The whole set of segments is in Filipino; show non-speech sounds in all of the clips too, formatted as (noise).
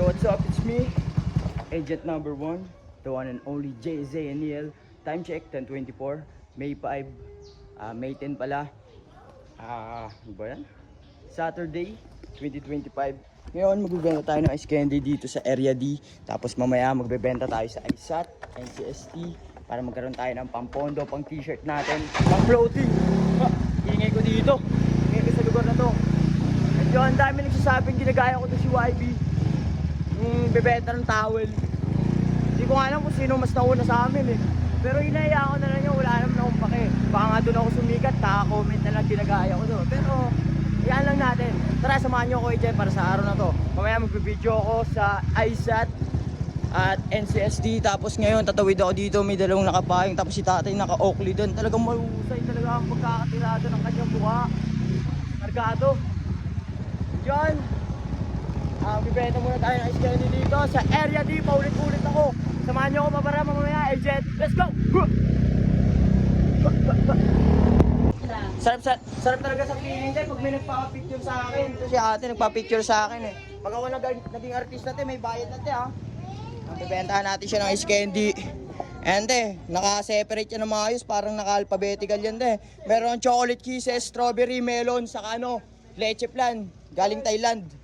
Yo, what's up? It's me, agent number one, the one and only JZ and Neil. Time check, 10.24, May 5, ah, May 10 pala. Ah, ano ba yan? Saturday, 2025. Ngayon, magbibenta tayo ng ice candy dito sa Area D. Tapos mamaya, magbebenta tayo sa ISAT, NCST, para magkaroon tayo ng pampondo, pang t-shirt natin, pang clothing. Ha, ingay ko dito. Ingay sa lugar na to. Medyo ang dami nagsasabing ginagaya ko to si YB. Yung bebenta ng towel. Hindi ko alam kung sino mas nauna sa amin eh. Pero hinaya ko na lang yun, wala naman akong pake. Baka nga doon ako sumikat, kaka-comment na lang ginagaya ko doon. Pero, yan lang natin. Tara, samahan nyo ako dyan para sa araw na to. Mamaya magbibideo ako sa ISAT at NCSD. Tapos ngayon, tatawid ako dito, may dalawang nakapahing. Tapos si tatay naka-Oakley doon. Talagang mahusay talaga ang pagkakatirado ng kanyang mukha. Margado. Diyan. Ah, bibenta muna tayo ng candy dito sa area D. Paulit-ulit ako. Samahan niyo ako papara mamaya, agent. Let's go! Sarap, sarap, sarap talaga sa feeling din pag may nagpa-picture sa akin. Ito si ate nagpa-picture sa akin eh. Pag ako nag naging artista te, may bayad na te ha. Ang bibentahan natin siya ng candy. And te, naka-separate yan ng maayos, parang naka-alphabetical yan te. Meron chocolate kisses, strawberry, melon, saka ano, leche plan, galing Thailand.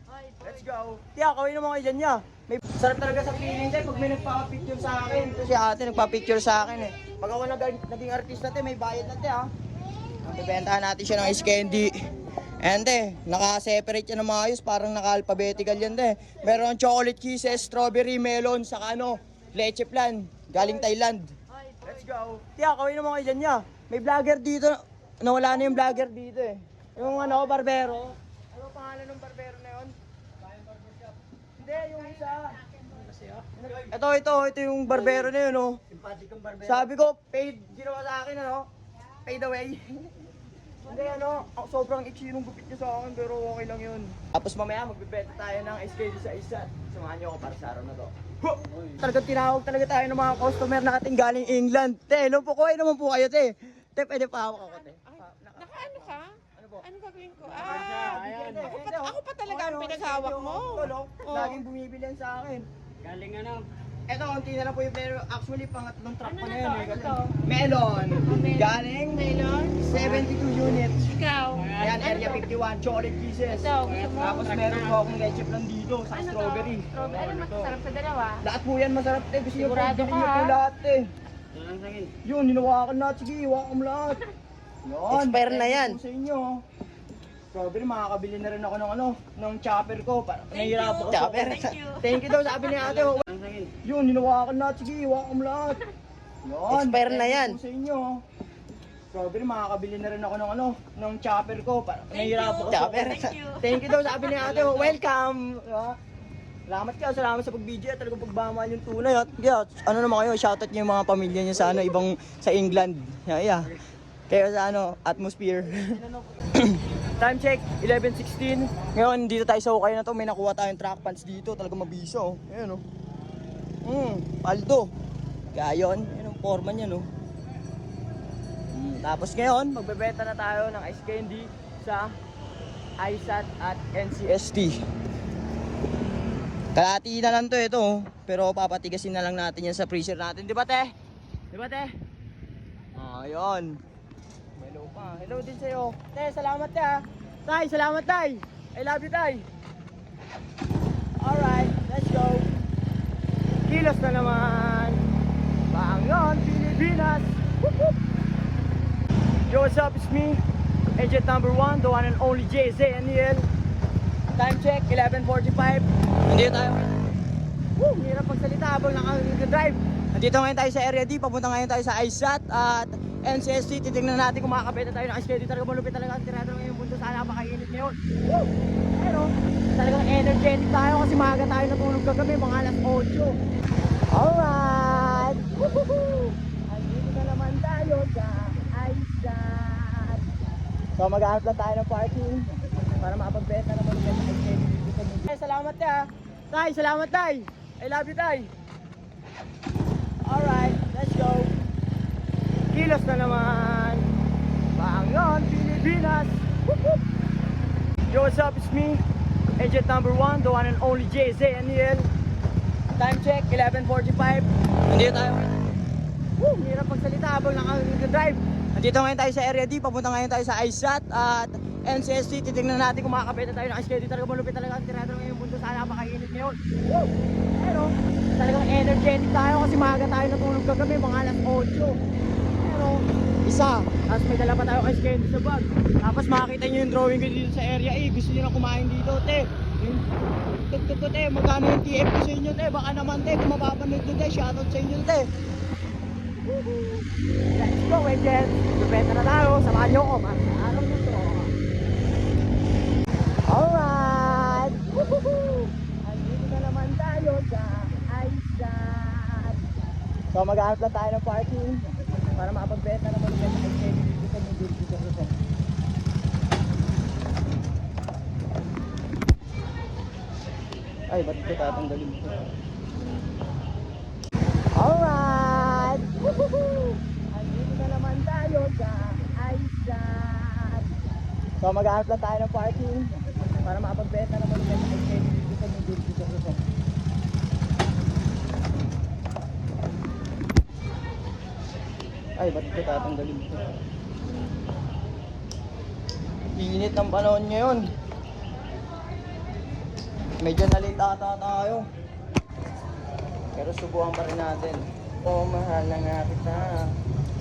Let's go. Tiya, kawin naman kayo dyan niya. May sarap talaga sa feeling din pag may nagpa-picture sa akin. Ito si ate nagpa-picture sa akin eh. Pag ako nag naging artista te, may bayad na te ha. Ang bibentahan natin siya ng candy. And te, naka-separate yan ng maayos, parang naka-alphabetical yan te. Meron chocolate kisses, strawberry, melon, saka ano, leche plan, galing Thailand. Let's go. Tiya, kawin naman kayo dyan niya. May vlogger dito, nawala na yung vlogger dito eh. Yung ano, barbero. Ano pangalan ng barbero na yun? Hindi, yung isa. Ito, ito, ito yung barbero na yun, oh. Sabi ko, paid, ginawa sa akin, ano? Paid away. (laughs) Hindi, ano, ako sobrang itchy nung gupit niya sa akin, pero okay lang yun. Tapos mamaya, magbibenta tayo ng SKD sa isa. Samahan niyo ako para sa araw na to. Huh! Talagang tinawag talaga tayo ng mga customer na ating galing England. Te, no po, kuhay naman po kayo, te. Te, pwede pa hawak ako, te. Pa- naka- Nakaano ka? Ano? Ano gagawin ko? Ah, Ayan. ako, pa, ako pa talaga ang pinaghawak mo. Tolo, Oo. laging bumibili yan sa akin. Galing ano? Eto, konti na lang po yung pero actually pangatlong truck Ano pa na na yun. to? eh. Ano to? Melon. Galing Melon? 72 units. Ikaw? Ayan, Ano area to? 51, chocolate pieces. Ito, gusto mo? Tapos meron po akong leche plan dito sa Ano to? strawberry. Strawberry. Ano mas masarap sa dalawa? Lahat po yan masarap eh. Gusto niyo po, Sigurado bilhin ka, niyo po ha? lahat eh. Sakit. Yun, hinawakan na. Sige, hawakan mo lahat. (laughs) Yun. Expire na thank you yan. sa inyo. Strawberry, makakabili na rin ako ng ano, ng chopper ko. Para nahihirapan ko. sa- Chopper. Thank you. Thank you daw, sabi ni ate. oh. Yun, hinawakan na. Sige, hawakan mo lahat. (laughs) Yun. Expire na thank you yan. sa inyo. Strawberry, makakabili na rin ako ng ano, ng chopper ko. Para nahihirapan ko. sa- Chopper. Thank you. Thank you daw, sabi ni ate. oh. Welcome. Diba? Salamat kayo, salamat sa pag-video. Talagang pagmamahal yung tunay. At yeah, ano naman kayo, shoutout niyo yung mga pamilya niyo sa ano, ibang sa England. Yeah, yeah. Kayo sa ano, atmosphere. (coughs) Time check, 11.16. Ngayon, dito tayo sa Hukay na to. May nakuha tayong track pants dito. Talagang mabiso. Oh. Ayan oh. Hmm, paldo. Gayon. Ayan ang forma niya no. Hmm, tapos ngayon, magbebenta na tayo ng ice candy sa ISAT at NCST. Kalati na lang to ito. oh. Pero papatigasin na lang natin yan sa freezer natin. Di ba te? Di ba te? Ah, yun. Hello din sa'yo. Te, salamat te ha. Tay, salamat tay. I love you tay. Alright, let's go. Kilos na naman. Bangon, Pilipinas. Whoop, whoop. Yo, what's up? It's me. Agent number one, the one and only JZ and Neil. Time check, 11.45. Nandito tayo. Woo! Hirap magsalita habang naka-drive. Nandito ngayon tayo sa Area D. Papunta ngayon tayo sa ISAT at NCST. Titignan natin kung makakabenta tayo ng ice. Talaga malupit talaga ang tirado ngayon yung mundo. Sana napakainit ngayon. Pero, talagang energetic tayo kasi maaga tayo natulog kagabi. Mga alas 8. Alright! Woohoo! Andito na naman tayo sa ISAT. So maghanap lang tayo ng parking para makapagbenta naman ng ice. Ay, salamat ta. Tay, salamat tay. I love you tay. Alright, let's go. Kilos na naman. Bangon, Pilipinas. Whoop, whoop. Yo, what's up? It's me. Agent number 1, the one and only JZ Aniel. Time check, 11.45. Nandito tayo. Woo! Hirap magsalita habang naka-drive. Nandito ngayon tayo sa Area D. Papunta ngayon tayo sa ISAT at NCST. Titingnan natin kung makakapita tayo ng schedule. Talaga malupit talaga ang tirado ngayon mundo. Sana napakainit ngayon. Woo! Pero talagang energetic tayo kasi maaga tayo natulog kagabi. Mga alas 8. Isa. Tapos may dala pa tayo kay schedule sa bag. Tapos makakita nyo yung drawing ko dito sa Area A. Gusto nyo na kumain dito, te. Tuk tuk te, magkano yung TF ko sa inyo te? Baka naman te, kung mapapanood nyo te, shoutout sa inyo te. Let's go, Angel! Lupeta na tayo, samahan nyo ako para sa araw na to. Alright! Woohoo! Andito na naman tayo sa Aizat. So maghanap lang tayo ng parking para makapagbenta naman ulit sa Angel dito sa Midil dito sa Ay, ba't ito tatanggalin ko? Alright! Andito na naman tayo sa Aizat. So maghanap lang tayo ng parking para makapagbenta naman ulit sa Angel dito sa Midil dito sa Ay, ba't ito tatanggalin ko? Init ng panahon ngayon. Medyo nalita ata tayo. Pero subukan pa rin natin. Oo, mahal na nga kita.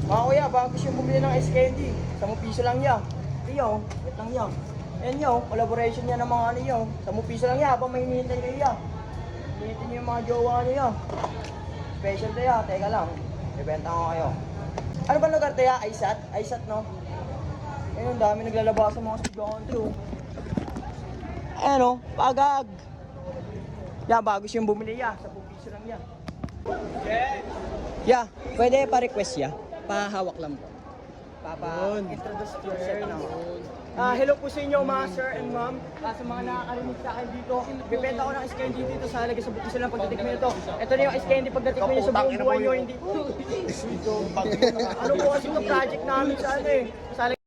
Mga kuya, bago siya bumili ng SKD. 10 piso lang yan. Iyo, wait lang yan. Yan yo, collaboration niya ng mga ano yo. 10 piso lang yan, habang may hinihintay kayo yan. Hinihintin niyo yung mga jowa niyo yan. Special to yan, teka lang. Ibenta ko kayo. Ano ba lugar to yan? Aisat? Aisat no? Ayun, dami naglalabas sa mga estudyante oh. Ano, pagag. Yan, bago siyang bumili ya. Sa piso lang yan. Yeah, pwede pa-request ya. Pahawak lang po. Papa, introduce yourself na. Ah, hello po sa inyo mga sir and ma'am. Ah, sa mga nakakarinig sa akin dito, bibenta ko ng ice candy dito sa halaga sa bukisa lang pagdating mo nito. Ito na yung ice candy pagdating mo nyo sa buong buhay nyo, hindi (laughs) Ano po kasi itong project namin sa ano eh. Sa halaga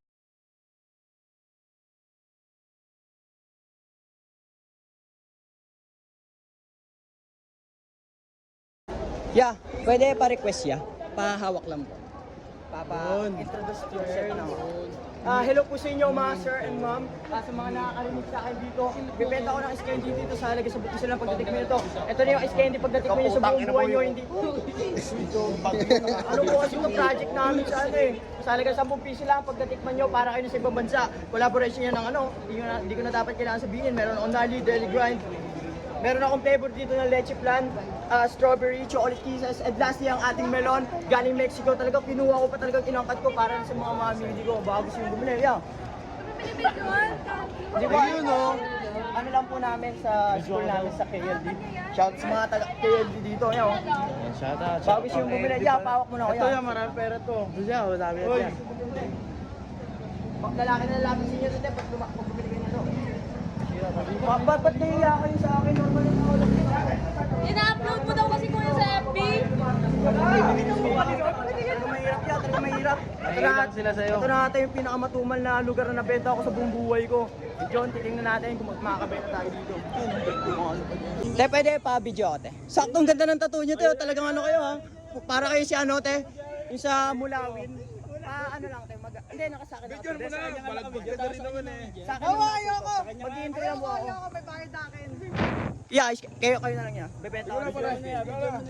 Yeah, pwede pa-request ya. Pahawak lang po. Papa, introduce yourself na. Ah, hello po sa inyo mga sir and ma'am. Ah, sa mga nakakarinig sa akin dito, bibenta ko ng ice candy dito sa halaga sa bukisa lang pagdating mo nito. Ito na yung ice candy pagdating mo nyo sa buong buhay nyo, hindi (laughs) Ano po kasi itong project namin sa ano eh. Sa halaga 10 piso lang pagdatikman nyo para kayo sa ibang bansa. Collaboration yan ng ano, hindi ko na, hindi ko na dapat kailangan sabihin. Meron akong Nali, Deli Grind. Meron akong flavor dito ng leche plan, ah, strawberry, chocolate kisses, and lastly ang ating melon, galing Mexico. Talagang pinuha ko pa talagang inangkat ko para sa mga mamili ko. Bago siya bumili. Yeah. Di ba yun no? Ano lang po namin sa school namin sa KLD. Shout sa mga taga KLD dito. Yan oh. Shout out. Bago siya bumili. Yeah, pawak mo na ko Ito yan. yung marami pera to. Siya, madami Uy. yan. Pag lalaki na lalaki sa inyo pag luma- pag bumili kayo nito. Ba- Ba't ba't naiiyak kayo sa akin? Normal na ako lang. Ina-upload mo daw kasi kuya sa FB. Mahirap yan, talaga mahirap. Ito na, sila sa'yo. ito na ata yung pinakamatumal na lugar na nabenta ako sa buong buhay ko. John, titingnan natin kung makakabenta tayo dito. Te, pwede pa-video ako, te. Saktong ganda ng tattoo nyo, te. Talagang ano kayo, ha? Para kayo si ano, te. Yung sa Mulawin. Pa, ano lang, te. Mag hindi, nakasakit ako. Video mo na, balagbag ka rin naman eh. Sa akin Oo, ayoko. Mag-intro lang po ako. Ayoko, may bayad akin. Yeah, kayo kayo na lang yan. Bebenta ako.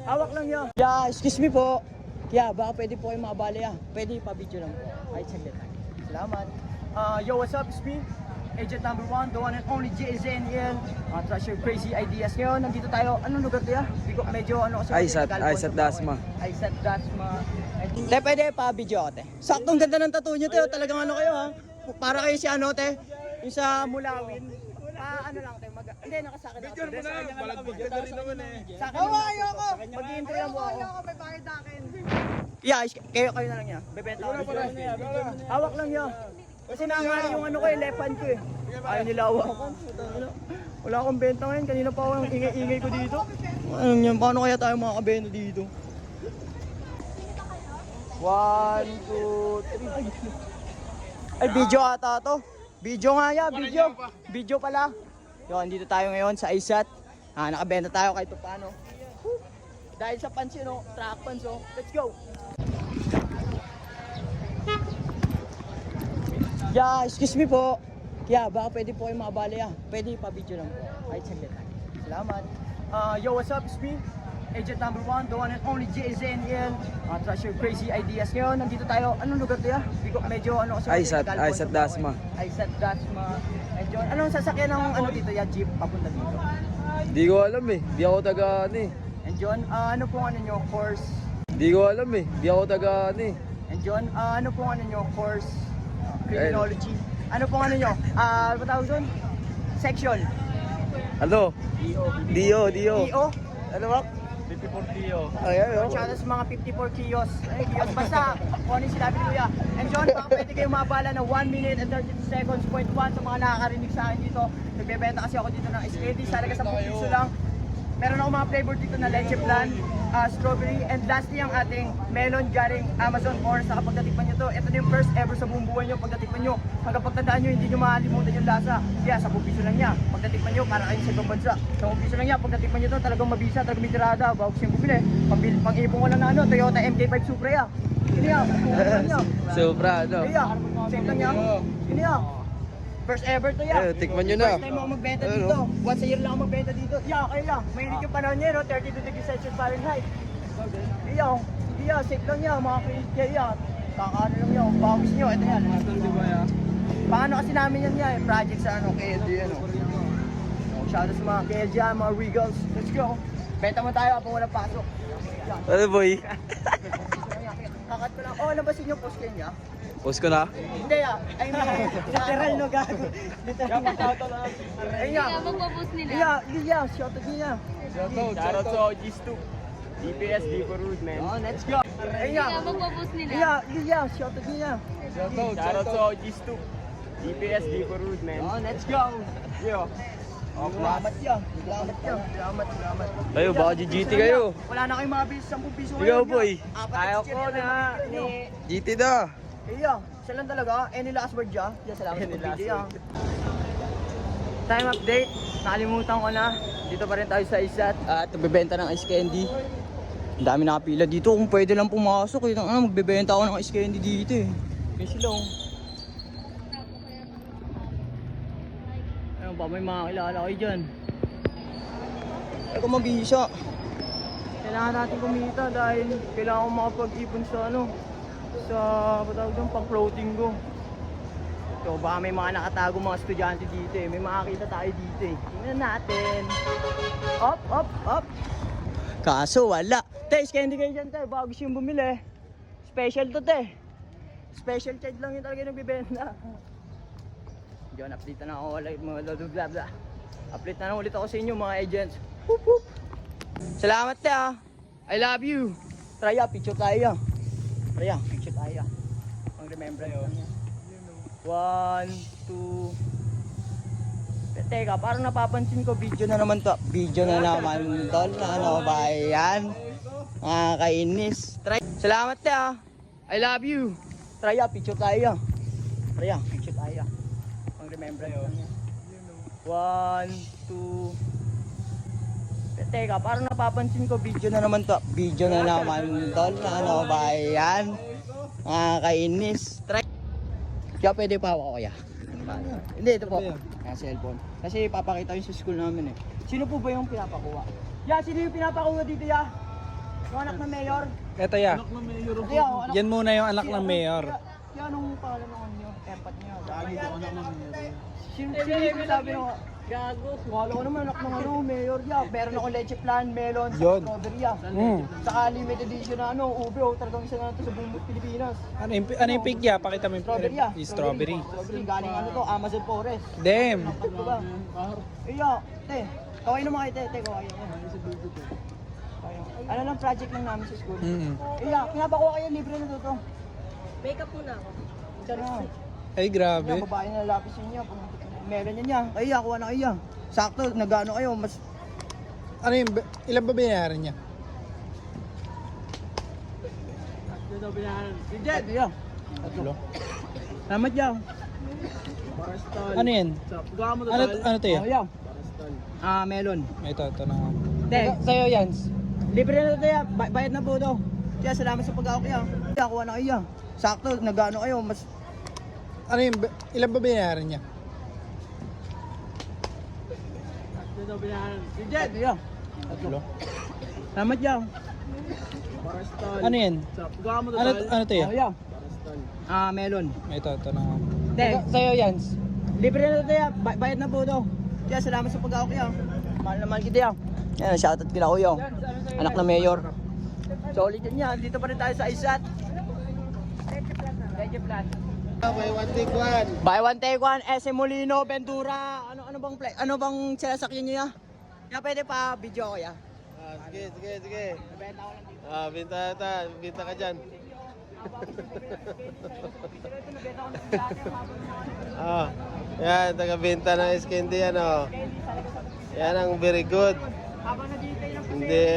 Hawak lang yan. Yeah, excuse me po. Yeah, baka pwede po kayo makabali ah. Pwede pa-video lang po. Ay, lang. Salamat. Uh, yo, what's up? It's me. Agent number one, the one and only JZNL. Uh, trust your crazy ideas. Ngayon, nandito tayo. Anong lugar to ya? Hindi ko medyo ano kasi. Aysat, Tagalog Aysat po ako Dasma. eh. Aysat Dasma. Te, pwede pa-video ako, te. Saktong ganda ng tattoo nyo, te. Talagang ano kayo, ha? Para kayo si ano, te. Yung sa Mulawin. Pa, ano lang, te. Mag hindi, nakasakit ako. Video mo na, balagbag ka rin naman eh. Sa akin, ayoko. Mag-intro lang po ako. Ayoko, may bayad akin. Yeah, kayo kayo na lang yan. Bebenta ako. Hawak lang yan. Kasi nangali yung ano ko, yung lepan ko eh. Ayaw nila hawakan. Wala akong benta ngayon. Kanina pa ako ang ingay-ingay ko dito. Ano yan? Paano kaya tayo makakabenta dito? One, two, three. Ay, video ata to. Video nga ya, video. Video pala. Yun, dito tayo ngayon sa ISAT. Ah, nakabenta tayo kahit paano. Dahil sa pants yun, oh, track pants, oh. Let's go! Yeah, excuse me po. Yeah, baka pwede po kayo makabali ah. Pwede pa-video lang po. Ay, saglit. Salamat. Uh, yo, what's up? It's me. Agent number one, the one and only JZNL. Uh, trust your crazy ideas. Ngayon, nandito tayo. Anong lugar to ya? Bigo, medyo ano kasi. Aysat, Aysat ako eh. Dasma. Aysat Dasma. Medyo, anong sasakyan ng ano dito ya? Jeep papunta dito. Di ko alam eh. Di ako taga ano eh. And John, ah, ano pong ano nyo? Course? Di ko alam eh. Di ako taga ano eh. And John, ah, ano pong ano nyo? Course? Criminology? Ano pong ano nyo? Ah, ano tawag doon? Section? Ano? Dio, Dio. EO? Ano ba? 54 Dio. Ayan, oh. Shout out sa mga 54 kios. Ay, kios. Basta, kung ano yung sinabi ni Kuya. And John, baka pwede kayo mabala ng 1 minute and 32 seconds, point 1 sa mga nakakarinig sa akin dito. Nagbebenta kasi ako dito ng SKD, sa talaga sa piso lang. Meron ako mga flavor dito na leche plan, ah, strawberry, and lastly ang ating melon garing Amazon Orange. Sa kapag natikman nyo to, ito na yung first ever sa buong buhay nyo. Pag natikman nyo, hanggang pagtandaan nyo, hindi nyo makalimutan yung lasa. Kaya sa piso lang niya. Pag natikman nyo, para kayong sa ibang bansa. Sa piso lang niya, pag natikman nyo to, talagang mabisa, talagang may tirada. Bago siyang bumili. Pambil, pang-ipon ko lang na ano, Toyota MK5 Supra ya. Hindi ya. Sobra, ano? Kaya, same lang niya. Hindi ya. First ever to ya. Eh, tikman nyo na. First time ako magbenta Ayun, dito. Once a year lang ako magbenta dito. Yeah, okay lang. Mainit yung panahon niya, no? 32 degrees Celsius Fahrenheit. Iya, iya, safe lang niya, mga kaya iya. Kakaano lang niya, bawis niyo, ito yan. Paano kasi namin yan niya, eh, project sa ano, KLD, ano. Oh, Shout out sa mga KLD, mga Regals. Let's go. Benta mo tayo habang walang pasok. Yan. Ano boy? (laughs) Kakat ko lang. Oh, nabasin yung post kayo niya? Post ko na? Hindi ah. I mean, (laughs) literal no gago. Literal na tao lang. Ayun nga. magpo-post nila. Iya, iya, shout out niya. Shout out sa OGs too. DPS, di for rude, man. Oh, let's go. Ayun nga. Magpo-post nila. Iya, iya, shout out niya. Shout out sa OGs too. DPS, di for rude, man. Oh, let's go. Yeah. Oh, salamat yan. Salamat yan. Salamat, salamat. Kayo, baka GGT kayo. Wala na kayong mabilis 10 piso Ikaw, ngayon, boy. Apat Ayaw chicken ko na. GT na. Iya, siya lang talaga. Any last word ya? Yeah, salamat Any sa video. Time update. Nakalimutan ko na. Dito pa rin tayo sa isat. At nagbebenta ng ice candy. Ang dami nakapila dito. Kung pwede lang pumasok. Eh. Ano, magbebenta ako ng ice candy dito eh. Yan sila oh. Ayun pa, may mga kilala kayo dyan. Ay, kung mabisa. Kailangan natin kumita dahil kailangan ko makapag-ipon sa ano, sa patawag doon, pang floating ko. So baka may mga nakatago mga estudyante dito eh. May makakita tayo dito eh. Tingnan natin. Up, up, up. Kaso wala. Te, candy kayo dyan te. Bago yung bumili. Special to te. Special child lang yung talaga yung nagbibenta. Diyan, update na ako ulit mga blah blah blah. Update na ulit ako sa inyo mga agents. Whoop, whoop. Salamat te ah. I love you. Try ah, picture tayo. Try ah, picture tayo. Pang remembrance lang yan. One, two. Te- Teka, parang napapansin ko video na naman to. Video na naman tol. Ano ba yan? Nakakainis. Try. Salamat te ah. I love you. Try ah, picture tayo. Try ah, picture tayo. Pang remembrance lang yan. One, two. Te- Teka, parang napapansin ko video na naman to. Video na naman tol. Ano ba yan? Nakakainis. Try. Kaya pwede pa ako kuya. Hindi, ito po. Kaya cellphone. Kasi papakita yun sa school namin eh. Sino po ba yung pinapakuha? Ya, sino yung pinapakuha dito ya? Yung anak ng mayor? Eto ya. Ito ya, oh, anak Yan muna yung anak ng mayor. Kaya, kaya anong pangalan ng ano nyo? Gago ko anak ng mayor. Sino, yung sinabi nyo? Gago. Wala ko naman anak ng ano, mayor ya. Meron ako leche plan, melon, Yun. strawberry ya. Mm. Saka limited edition na ano, ube oh, talagang isa na ito sa buong Pilipinas. Ano yung, ano yung pick ya? Pakita mo yung Strawberry ya. yung strawberry. Strawberry, galing ano to, Amazon Forest. Damn. Ano ba? Iya, te. Kaway naman kayo, te. Te, kaway. Ano lang project lang namin sa school. Mm. Iya, pinapakuha kayo, libre na to to. Makeup muna ako. Sarap. Ay, Iya, grabe. babae na lapis niya. Meron niya niya. Kaya, kuha na kayo. Sakto, nagano kayo, mas Ano yung, ilan ba binayaran niya? Ito yan. Tatlo. Salamat yan. Ano yan? Ano, ano to ya? Oh, yan. Ah, melon. Ito, ito na. Hindi. Sa'yo yan. Libre na ito yan. Ba- bayad na po ito. Kaya salamat sa pag-ako kaya. Kaya kuha na kayo. Sakto, nagano kayo. Mas Ano yung, ilan ba binayaran niya? Si Jed, yan. Tatlo. Salamat yan. Ano yan? Ano, ano to yan? yan. Ah, melon. Ito, ito na. Hindi. Sa'yo yan. Libre na ito yan. Ba- bayad na po ito. Kaya salamat sa pag-ako kaya. Mahal naman kita yan. Yan, shoutout kila kuya. Anak na mayor. Solid yan yan. Dito pa rin tayo sa Isat. Buy one take one, SM Molino, Ventura. Ano ano bang play? Ano bang sinasakyan niyo ya? Ya pwede pa video ko ya. Ah, sige, sige, sige. Benta ko lang dito. Ah, binta ta, binta ka dyan. (laughs) Ah, yan, taga-binta ng Eskendi yan, oh. Yan ang very good. Hindi,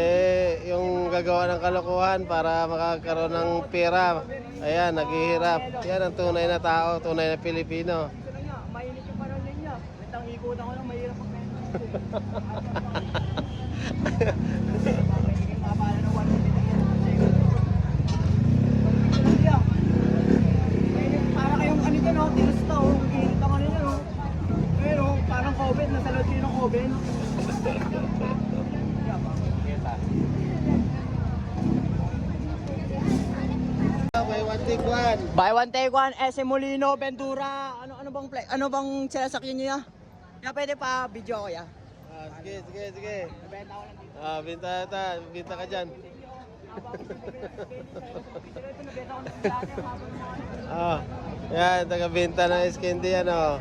yung gagawa ng kalokohan para makakaroon ng pera. Ayan, naghihirap. Yan ang tunay na tao, tunay na Pilipino. mainit yung panahon niya. Bentang ikutan ko lang, mahirap mag (laughs) one. Buy one take one, SM Molino, Ventura. Ano ano bang play? Ano bang sinasakyan niyo ya? Ya pwede pa video ko ya. Ah, sige, sige, sige. Benta ko lang dito. Ah, binta ta, binta ka dyan. (laughs) Ah, yan, taga-binta ng Eskendi yan, oh.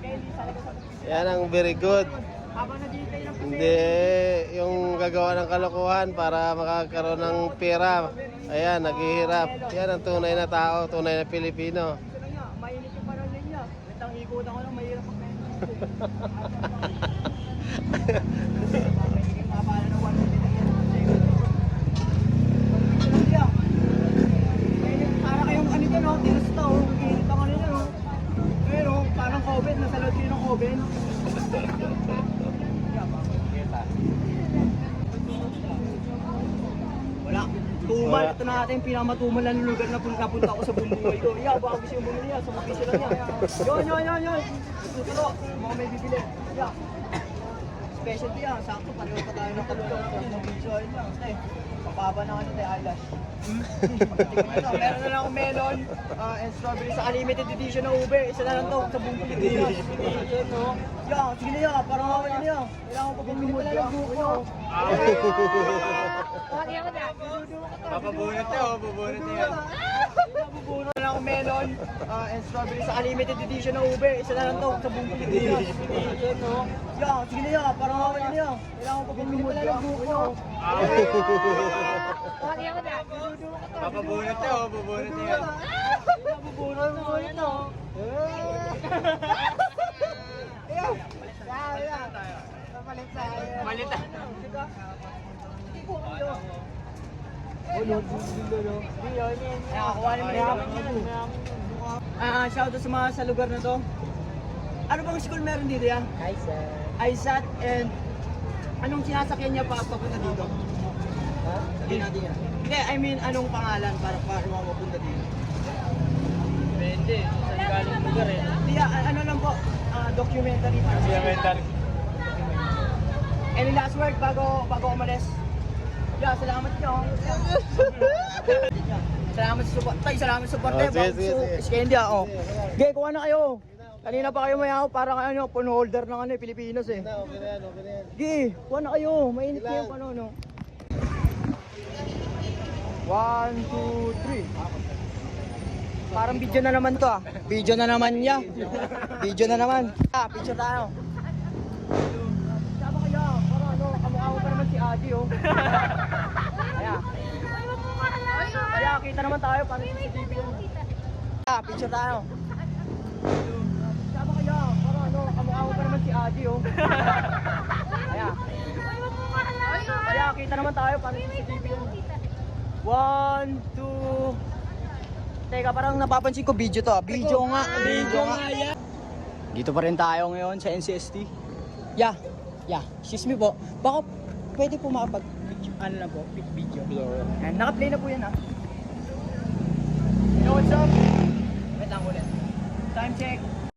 Yan ang very good. Habang ng Hindi, yung gagawa ng kalokohan para makakaroon ng pera. Ayan, naghihirap. Yan ang tunay na tao, tunay na Pilipino. mainit yung panahon niya. Bentang ikutan ko lang, (laughs) mahirap mag Mapala ng 150 Para kayong dyan, tinusta. Init ang dyan, oh. Pero, parang COVID, nasa loob kayo ng COVID. Wala. Tumal. Ito na natin yung pinakamatumal na lugar na punta, punta ko sa buong buhay ko. Yeah, gusto yung bumili yan. Sa mga piso lang yan. Yun, yun, yun, yun. Tuturo. Mga may bibili. Yeah. Specialty yan. Sakto. Pareho pa tayo ng talong. Mga piso. Yun lang. Eh, papaba na ano tayo eyelash. (laughs) Meron na lang akong melon ah, and strawberry sa limited edition na ube. Isa na lang to sa buong Pilipinas. Yeah, sige na yan. Parang ako yan. Kailangan ko pag pala ng buko. Papabunot niya, oh, bubunot niya. Nabubuno na lang akong melon ah, and strawberry sa limited edition na ube. Isa na lang to sa buong Pilipinas. (laughs) Yeah, sige na yan. Parang ako yun yan. Kailangan ko pag pala ng buko. Papabunot niya, oh, bubunot niya. Nabubuno na ako yun, no? Ayan. Ayan, ayan. Napalit sa ayan. Malit ah. Nakakuha naman yung Ah, shout out sa mga sa lugar na to. Ano bang school meron dito yan? Aisat. Aisat and anong sinasakyan niya pa papunta dito? Ha? Hindi natin yan. Hindi, I mean, anong pangalan para para mapunta dito? Depende, saan galing lugar eh. Hindi, ah, ano lang po, ah, documentary para sa Elementary. Any last word bago bago umalis? Yeah, salamat nyo. salamat sa support. Tay, salamat sa support. Oh, eh. sige, Bago sige, sige. Iskendia, oh. Okay, kuha na kayo. Kanina pa kayo mayaw, parang ano, phone holder ng ano, eh, Pilipinos eh. Okay na yan, okay na yan. Sige, kuha na kayo. Mainit na yung ano, no. One, two, three. Parang video na naman to ah. Video na naman niya. Video na naman. Ah, picture tayo. Sama kaya, para ano, kamukha Adi oh. (laughs) Kaya, kaya kita naman tayo para sa TV yun. Ah, picture tayo. Sama kaya, para ano, kamukha mo pa naman si Adi oh. (laughs) Kaya, kaya kita naman tayo para sa TV yun. One, two, Teka, parang napapansin ko video to. ah. Video nga, video nga. Dito pa rin tayo ngayon sa NCST. Yeah. Yeah, excuse me po. Baka pwede po makapag video, ano na po, video. And naka-play na po yan ah. You know what's up? Wait lang ulit. Time check.